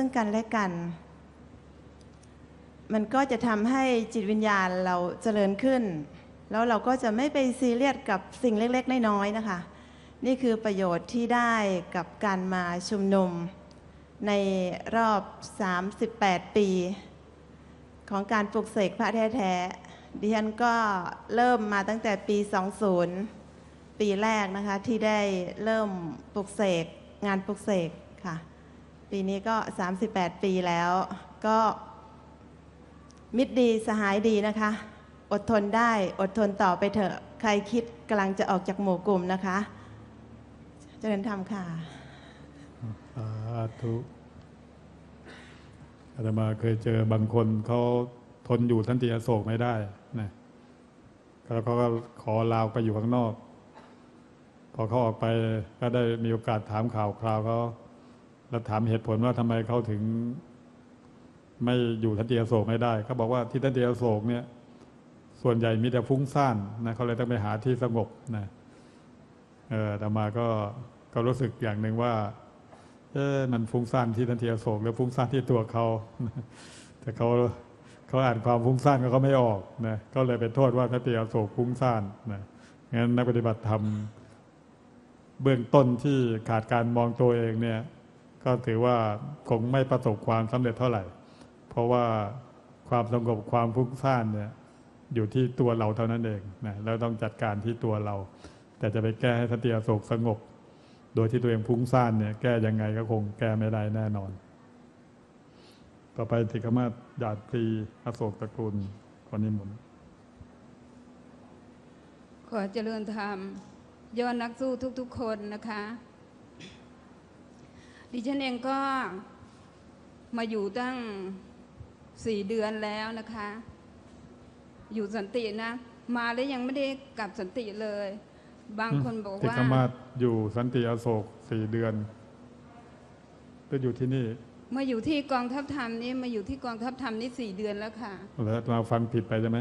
ซึ่งกันและกัน มันก็จะทำให้จิตวิญญาณเราเจริญขึ้น แล้วเราก็จะไม่ไปซีเรียสกับสิ่งเล็ก ๆ น้อย ๆ นะคะ นี่คือประโยชน์ที่ได้กับการมาชุมนุม ในรอบ 38 ปี ของการปลุกเสกพระแท้ๆดิฉันก็เริ่มมาตั้งแต่ปี 20 ปีแรกนะคะ ที่ได้เริ่มปลุกเสกงานปลุกเสก ปีนี้ก็ 38 ปีแล้ว ก็มิตรดีสหายดีนะคะ อดทนได้อดทนต่อไปเถอะ ใครคิดกำลังจะออกจากหมู่กลุ่มนะคะ เจริญธรรมค่ะสาธุอาตมาเคยเจอบางคนเขาทนอยู่ทันติอโศกไม่ได้นะแล้วเขาก็ขอลาวไปอยู่ข้างนอก พอเขาออกไปก็ได้มีโอกาสถามข่าวคราวเขา แล้วถามเหตุผลว่าทำไมเขาถึง ไม่อยู่ทันติอโศกไม่ได้เขาบอกว่าที่ทันติอโศกเนี่ย ส่วนใหญ่มีแต่ฟุ้งซ่านนะเขาเลยต้องไปหาที่สงบนะเออแต่มาก็ก็รู้สึกอย่างหนึ่งว่า เอ๊ะมันฟุ้งซ่านที่ทันทีอโศกหรือฟุ้งซ่านที่ตัวเขาแต่เขาเขาอ่านความฟุ้งซ่านเขาไม่ออกนะก็เลยไปโทษว่าทันทีอโศกฟุ้งซ่านนะงั้นนักปฏิบัติธรรมเบื้องต้นที่ขาดการมองตัวเองเนี่ย ก็ถือว่าคงไม่ประสบความสำเร็จเท่าไหร่ เพราะว่าความสงบความฟุ้งซ่านเนี่ยอยู่ที่ตัวเราเท่านั้นเองนะแล้วต้องจัดการที่ตัวเรา แต่จะไปแก้ให้ทันทีอโศกสงบ โดยที่ตัวเองพุ่งซ่านเนี่ยแก้ยังไงก็คงแก้ไม่ได้แน่นอน ต่อไปติกมาศหยาดตรีอโศกตระกูลคนนิมนต์ขอเจริญธรรมยอดนักสู้ทุกๆคนนะคะ ดิฉันเองก็มาอยู่ตั้งสี่เดือนแล้วนะคะ อยู่สันตินะ มาแล้วยังไม่ได้กลับสันติเลย บางคนบอกติว่ากมาศอยู่สันติอโศกสี่เดือนก็อยู่ที่นี่ มาอยู่ที่กองทัพธรรมนี่มาอยู่ที่กองทัพธรรมนี่สี่เดือนแล้วค่ะแล้วเราฟังผิดไปใช่ไหม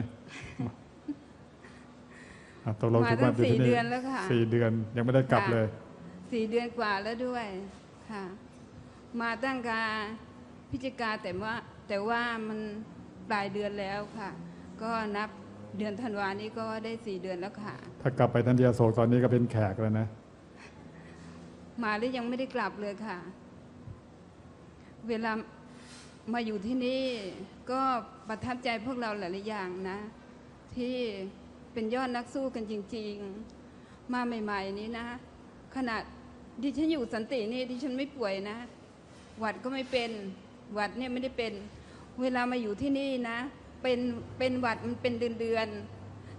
อะตกลงมาติกตั้มางศอยู่สี่ที่นี่เดือนแล้วค่ะสี่เดือนยังไม่ได้กลับค่ะเลยสี่เดือนกว่าแล้วด้วยค่ะ มาตั้งกาพิจิกาแต่ว่าแต่ว่ามันปลายเดือนแล้วค่ะ ก็นับเดือนธันวานี้ก็ได้สี่เดือนแล้วค่ะ ถ้ากลับไปทันทีอโศกตอนนี้ก็เป็นแขกแล้วนะ มาแล้วยังไม่ได้กลับเลยค่ะ เวลามาอยู่ที่นี่ก็ประทับใจพวกเราหลายๆอย่างนะ ที่เป็นยอดนักสู้กันจริง ๆ มาใหม่ ๆ นี้นะ ขนาดดิฉันอยู่สันตินี่ดิฉันไม่ป่วยนะ หวัดก็ไม่เป็นหวัดเนี่ยไม่ได้เป็น เวลามาอยู่ที่นี่นะ เป็นเป็นหวัดมันเป็นเดือนเดือน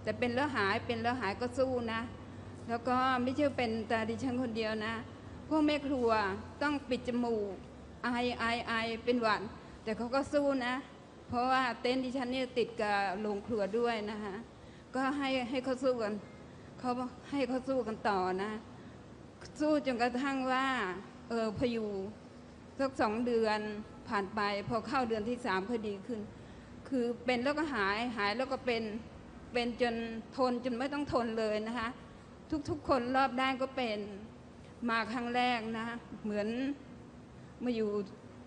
แต่เป็นแล้วหายเป็นแล้วหายก็สู้นะ แล้วก็ไม่ใช่เป็นแต่ดิฉันคนเดียวนะ พวกแม่ครัวต้องปิดจมูกไอไอไอเป็นหวัด แต่เขาก็สู้นะ เพราะว่าเต็นท์ดิฉันเนี่ยติดกับโรงครัวด้วยนะคะก็ให้ให้เขาสู้กันเขาให้เขาสู้กันต่อนะ สู้จนกระทั่งว่าเออพออยู่ สักสองเดือนผ่านไปพอเข้าเดือนที่สามพอดีขึ้น คือเป็นแล้วก็หายหายแล้วก็เป็นเป็นจนทนจนไม่ต้องทนเลยนะคะ ทุกๆคนรอบด้านก็เป็นมาครั้งแรกนะเหมือนมาอยู่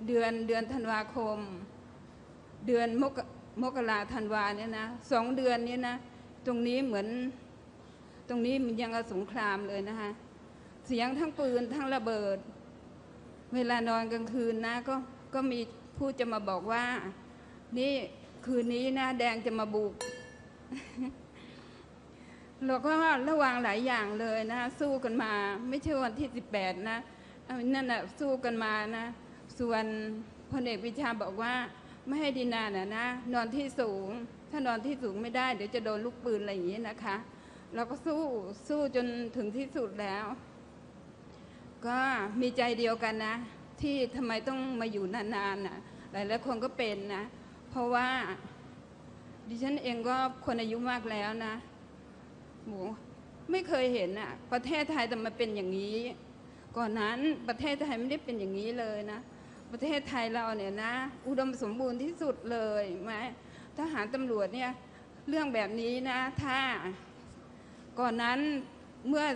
เดือนเดือนธันวาคม เดือนมกมกราธันวาเนี่ยนะสองเดือนนี้นะ ตรงนี้เหมือนตรงนี้มันยังสงครามเลยนะคะเสียงทั้งปืนทั้งระเบิด เวลานอนกลางคืนนะก็ก็มีผู้จะมาบอกว่า นี่คืนนี้นะแดงจะมาบุกเราก็ระวังหลายอย่างเลยนะสู้กันมา ไม่ใช่วันที่18นะเอานั่นนะสู้กันมานะ ส่วนพลเอกวิชาบอกว่า ไม่ให้ดินาน่ะนะนอนที่สูง ถ้านอนที่สูงไม่ได้ เดี๋ยวจะโดนลูกปืนอะไรอย่างนี้นะคะ เราก็สู้สู้จนถึงที่สุดแล้ว ก็มีใจเดียวกันนะ ที่ทำไมต้องมาอยู่นานๆนะหลายๆคนก็เป็นนะ เพราะว่าดิฉันเองก็คนอายุมากแล้วนะโหไม่เคยเห็นอะประเทศไทยแต่มาเป็นอย่างนี้ ก่อนนั้นประเทศไทยไม่ได้เป็นอย่างนี้เลยนะ ประเทศไทยเราเนี่ยนะ อุดมสมบูรณ์ที่สุดเลยไหมทหารตำรวจเนี่ยเรื่องแบบนี้นะ ถ้าก่อนนั้นเมื่อ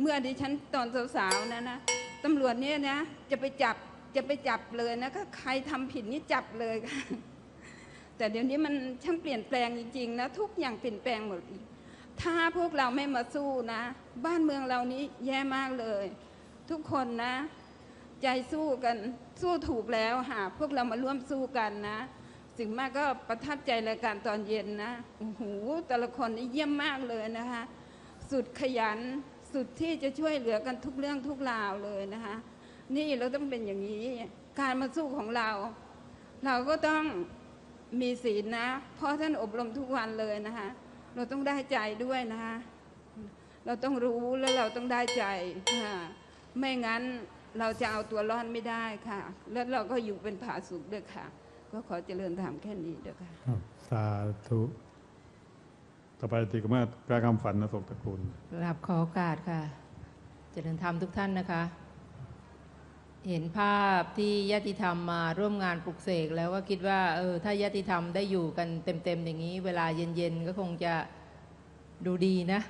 เมื่อดิฉันตอนสาวๆนะนะตำรวจเนี่ยนะจะไปจับจะไปจับเลยนะก็ใครทำผิดนี่จับเลยค่ะแต่เดี๋ยวนี้มันช่างเปลี่ยนแปลงจริงๆนะทุกอย่างเปลี่ยนแปลงหมดถ้าพวกเราไม่มาสู้นะ บ้านเมืองเรานี้แย่มากเลย ทุกคนนะ ใจสู้กันสู้ถูกแล้วหาพวกเรามาร่วมสู้กันนะสิ่งมากก็ประทับใจรายการตอนเย็นนะโอ้โหแต่ละคนนี่เยี่ยมมากเลยนะคะ สุดขยัน สุดที่จะช่วยเหลือกันทุกเรื่องทุกราวเลยนะคะ นี่เราต้องเป็นอย่างนี้ การมาสู้ของเรา เราก็ต้องมีศีลนะ เพราะท่านอบรมทุกวันเลยนะคะ เราต้องได้ใจด้วยนะคะ เราต้องรู้แล้วเราต้องได้ใจค่ะไม่งั้นเราจะเอาตัวรอดไม่ได้ค่ะ แล้วเราก็อยู่เป็นผาสุกด้วยค่ะ ก็ขอเจริญธรรมแค่นี้เด้อค่ะสาธุ ต่อไปติกมาศกล้าคำฝันนะสกตระกูลกราบขอโอกาสค่ะ เจริญธรรมทุกท่านนะคะ เห็นภาพที่ญาติธรรมมาร่วมงานปลุกเสกแล้วก็คิดว่าเออถ้าญาติธรรมได้อยู่กันเต็มๆอย่างนี้ เวลาเย็นๆก็คงจะดูดีนะ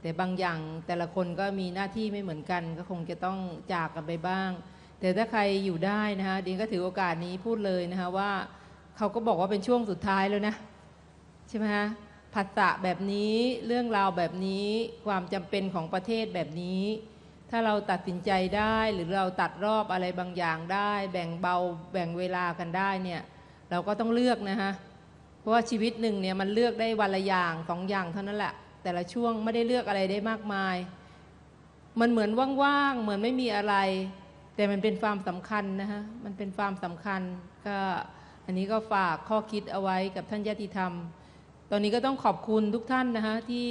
แต่บางอย่างแต่ละคนก็มีหน้าที่ไม่เหมือนกัน ก็คงจะต้องจากกันไปบ้าง แต่ถ้าใครอยู่ได้นะคะดินก็ถือโอกาสนี้พูดเลยนะคะว่าเขาก็บอกว่าเป็นช่วงสุดท้ายแล้วนะ ใช่ไหมฮะ ผัสสะแบบนี้เรื่องราวแบบนี้ความจำเป็นของประเทศแบบนี้ ถ้าเราตัดสินใจได้หรือเราตัดรอบอะไรบางอย่างได้ แบ่งเบาแบ่งเวลากันได้เนี่ยเราก็ต้องเลือกนะฮะเพราะว่าชีวิตหนึ่งเนี่ยมันเลือกได้วันละอย่างสองอย่างเท่านั้นแหละ แต่ละช่วงไม่ได้เลือกอะไรได้มากมาย มันเหมือนว่างๆเหมือนไม่มีอะไร แต่มันเป็นความสำคัญนะฮะมันเป็นความสำคัญก็อันนี้ก็ฝากข้อคิดเอาไว้กับท่านญาติธรรม อนนี้ก็ต้องขอบคุณทุกท่านนะฮะที่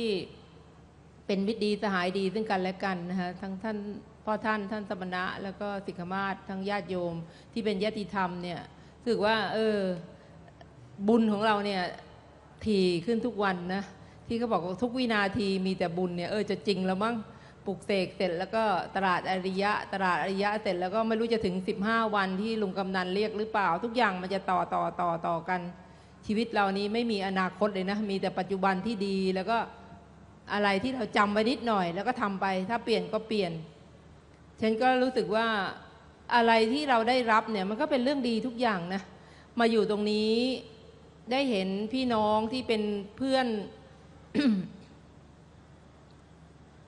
เป็นมิตรดีสหายดีซึ่งกันและกันนะฮะทั้งท่านพ่อท่านท่านสมณะ แล้วก็สิกขามาศทั้งญาติโยมที่เป็นญาติธรรมเนี่ยรู้สึกว่า เออ บุญของเราเนี่ยถี่ขึ้นทุกวันนะที่เขาบอกว่าทุกวินาทีมีแต่บุญเนี่ยเออจะจริงแล้วมั้งปลุกเสกเสร็จแล้วก็ตลาดอริยะ ตลาดอริยะเสร็จแล้วก็ไม่รู้จะถึง 15 วันที่ลุงกำนันเรียกหรือเปล่า ทุกอย่างมันจะต่อต่อต่อต่อกัน ชีวิตเรานี้ไม่มีอนาคตเลยนะ มีแต่ปัจจุบันที่ดีแล้วก็อะไรที่เราจำไว้นิดหน่อย แล้วก็ทำไป ถ้าเปลี่ยนก็เปลี่ยน ฉันก็รู้สึกว่าอะไรที่เราได้รับเนี่ยมันก็เป็นเรื่องดีทุกอย่างนะ มาอยู่ตรงนี้ได้เห็นพี่น้องที่เป็นเพื่อน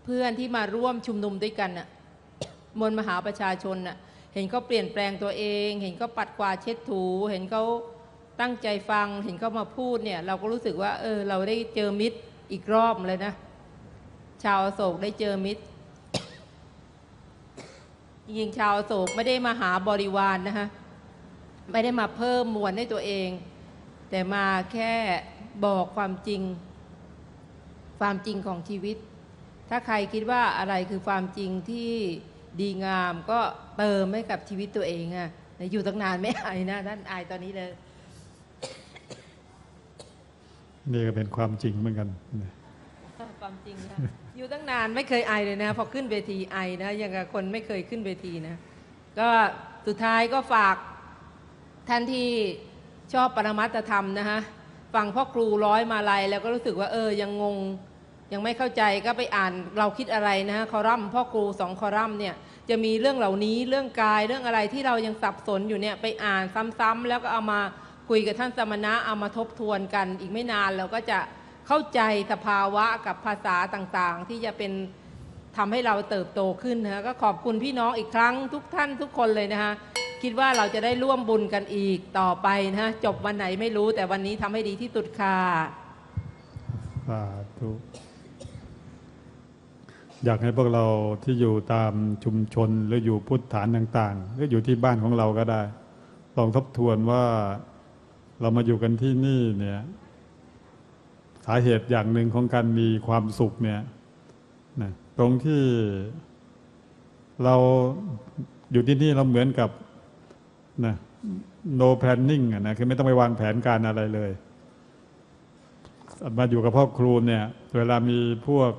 เพื่อนที่มาร่วมชุมนุมด้วยกันน่ะมวลมหาประชาชนน่ะ เห็นเขาเปลี่ยนแปลงตัวเอง เห็นเขาปัดกวาดเช็ดถู เห็นเขา ตั้งใจฟังเห็นเขามาพูดเนี่ย เราก็รู้สึกว่า เออ เราได้เจอมิตรอีกรอบเลยนะ ชาวโศกได้เจอมิตรจริงๆชาวโศกไม่ได้มาหาบริวารนนะคะไม่ได้มาเพิ่มมวลให้ตัวเอง แต่มาแค่บอกความจริง ความจริงของชีวิต ถ้าใครคิดว่าอะไรคือความจริงที่ดีงามก็เติมให้กับชีวิตตัวเองอะอยู่ตั้งนานไม่อายนะท่านอายตอนนี้เลย นี่ก็เป็นความจริงเหมือนกันความจริงนะอยู่ตั้งนานไม่เคยไอเลยนะ พอขึ้นเวทีไอนะยังกับคนไม่เคยขึ้นเวทีนะ ก็สุดท้ายก็ฝากท่านที่ชอบปรมัตธรรมนะฮะฟังพ่อครูร้อยมาลัยแล้วก็รู้สึกว่าเออยังงงยังไม่เข้าใจก็ไปอ่านเราคิดอะไรนะฮะคอรัมน์พ่อครูสองคอรัมน์เนี่ยจะมีเรื่องเหล่านี้เรื่องกายเรื่องอะไรที่เรายังสับสนอยู่เนี่ยไปอ่านซ้ำๆแล้วก็เอามา คุยกับท่านสมณะเอามาทบทวนกันอีกไม่นานเราก็จะเข้าใจสภาวะกับภาษาต่างๆ ที่จะเป็นทำให้เราเติบโตขึ้นนะฮะก็ขอบคุณพี่น้องอีกครั้งทุกท่านทุกคนเลยนะฮะคิดว่าเราจะได้ร่วมบุญกันอีกต่อไปนะฮะจบวันไหนไม่รู้แต่วันนี้ทำให้ดีที่สุดค่ะสาธุอยากให้พวกเราที่อยู่ตามชุมชนหรืออยู่พุทธฐานต่างๆหรืออยู่ที่บ้านของเราก็ได้ ลองทบทวนว่า เรามาอยู่กันที่นี่เนี่ยสาเหตุอย่างหนึ่งของการมีความสุขเนี่ยนะตรงที่เราอยู่ที่นี่เราเหมือนกับนะ no planning นะคือไม่ต้องไปวางแผนการอะไรเลย มาอยู่กับพ่อครูเนี่ย เวลามีพวก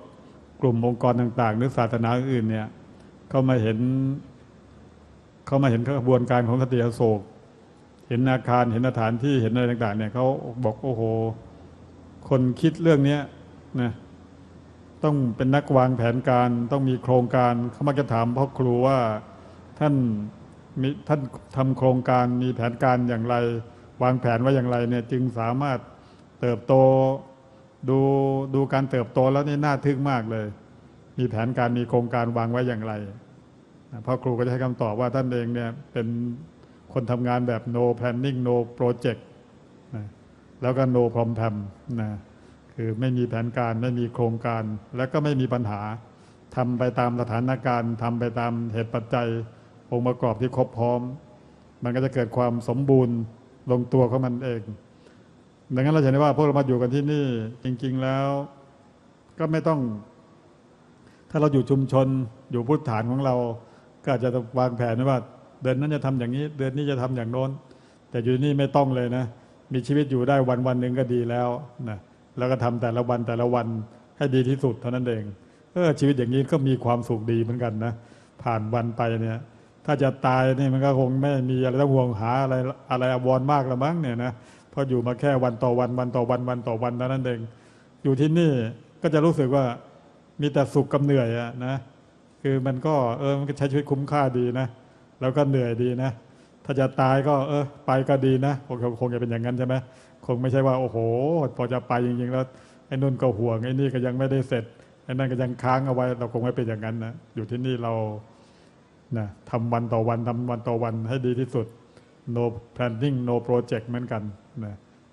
กลุ่มองค์กรต่าง ๆ หรือศาสนาอื่นเนี่ยเขามาเห็นเขามาเห็นกระบวนการของคติอโศก เห็นอาคารเห็นสถานที่เห็นอะไรต่าง ๆ เนี่ยเขาบอกโอ้โห คนคิดเรื่องเนี้ยนะต้องเป็นนักวางแผนการต้องมีโครงการเขามักจะถามพ่อครูว่าท่านมีท่านทำโครงการมีแผนการอย่างไร วางแผนไว้อย่างไรเนี่ยจึงสามารถเติบโตดูดูการเติบโตแล้วนี่น่าทึ่งมากเลย มีแผนการมีโครงการวางไว้อย่างไรพ่อครูก็จะให้คำตอบว่าท่านเองเนี่ยเป็น คนทำงานแบบ no planning no project นะแล้วก็ no prom pam นะคือไม่มีแผนการไม่มีโครงการ แล้วก็ไม่มีปัญหาทำไปตามสถานการณ์ทำไปตามเหตุปัจจัย องค์ประกอบที่ครบพร้อม มันก็จะเกิดความสมบูรณ์ลงตัวของมันเอง ดังนั้นเราเห็นได้ว่าพวกเรามาอยู่กันที่นี่จริง ๆแล้ว ก็ไม่ต้อง ถ้าเราอยู่ชุมชนอยู่พื้นฐานของเรา ก็อาจจะวางแผนว่า เดือนนั้นจะทำอย่างนี้ เดือนนี้จะทำอย่างโน้น แต่อยู่นี่ไม่ต้องเลยนะ มีชีวิตอยู่ได้วันวันหนึ่งก็ดีแล้วนะแล้วก็ทำแต่ละวันแต่ละวันให้ดีที่สุดเท่านั้นเองเออชีวิตอย่างนี้ก็มีความสุขดีเหมือนกันนะผ่านวันไปเนี่ยถ้าจะตายนี่มันก็คงไม่มีอะไรต้องห่วงหาอะไรอะไรอวรมากละมั้งเนี่ยนะเพราะอยู่มาแค่วันต่อวันวันต่อวันวันต่อวันเท่านั้นเองอยู่ที่นี่ก็จะรู้สึกว่ามีแต่สุขกับเหนื่อยอะนะคือมันก็เออมันก็ใช้ชีวิตคุ้มค่าดีนะ แล้วก็เหนื่อยดีนะ ถ้าจะตายก็เออไปก็ดีนะคงคงจะเป็นอย่างนั้นใช่ไหมคงไม่ใช่ว่าโอ้โห พอจะไปจริงๆแล้วไอ้นุ่นก็ห่วงไอ้นี่ก็ยังไม่ได้เสร็จไอ้นั่นก็ยังค้างเอาไว้ เราคงไม่เป็นอย่างนั้นนะอยู่ที่นี่เรานะทำวันต่อวันทำวันต่อวันให้ดีที่สุด no planning no project เหมือนกันนะ